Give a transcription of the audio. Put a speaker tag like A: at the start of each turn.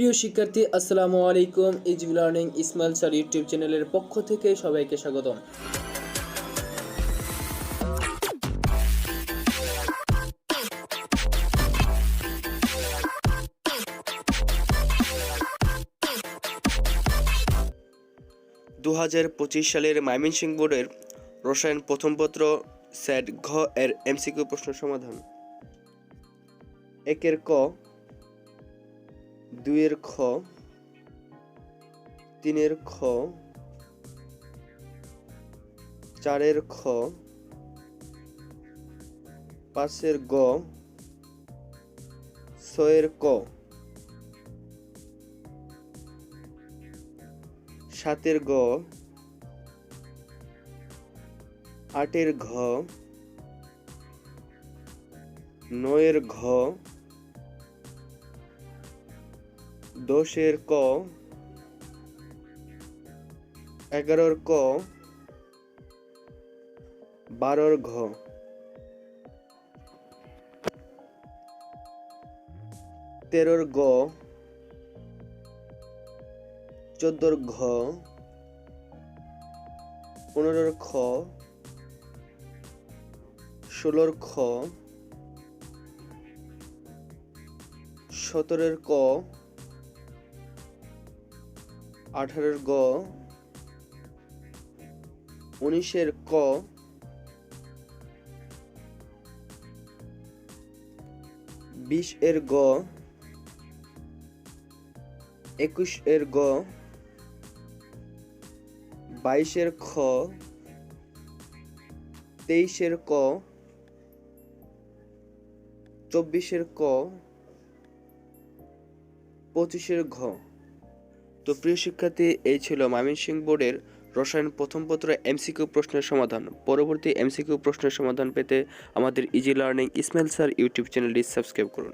A: প্রিয় শিক্ষার্থী, আসসালামু আলাইকুম। Easy learning Ismail sir YouTube চ্যানেলের পক্ষ থেকে সবাইকে স্বাগতম।
B: দু হাজার পঁচিশ সালের ময়মনসিংহ বোর্ডের রসায়ন প্রথম পত্র সেট ঘ এর এমসিকিউ প্রশ্ন সমাধান। একের ক দুইয়ের খ, তিনের খ, চারের খ, পাঁচের গ, ছয়ের ক, সাতের গ, আটের ঘ, নয়ের ঘ দশের ক, এগারোর ক, বারোর ঘ। তেরোর গ, চোদ্দোর ঘ, পনেরোর খ, ষোলোর খ, সতেরোর ক আঠারোর গ, উনিশের ক বিশ এর গ একুশ এর গ, বাইশের খ, তেইশের ক, চব্বিশের ক, পঁচিশের ঘ। তো প্রিয় শিক্ষার্থী, এই ছিল ময়মনসিংহ বোর্ডের রসায়ন প্রথম পত্র এমসিকিউ প্রশ্নের সমাধান। পরবর্তী এমসিকিউ প্রশ্নের সমাধান পেতে আমাদের easy learning Ismail sir YouTube চ্যানেলটি সাবস্ক্রাইব করুন।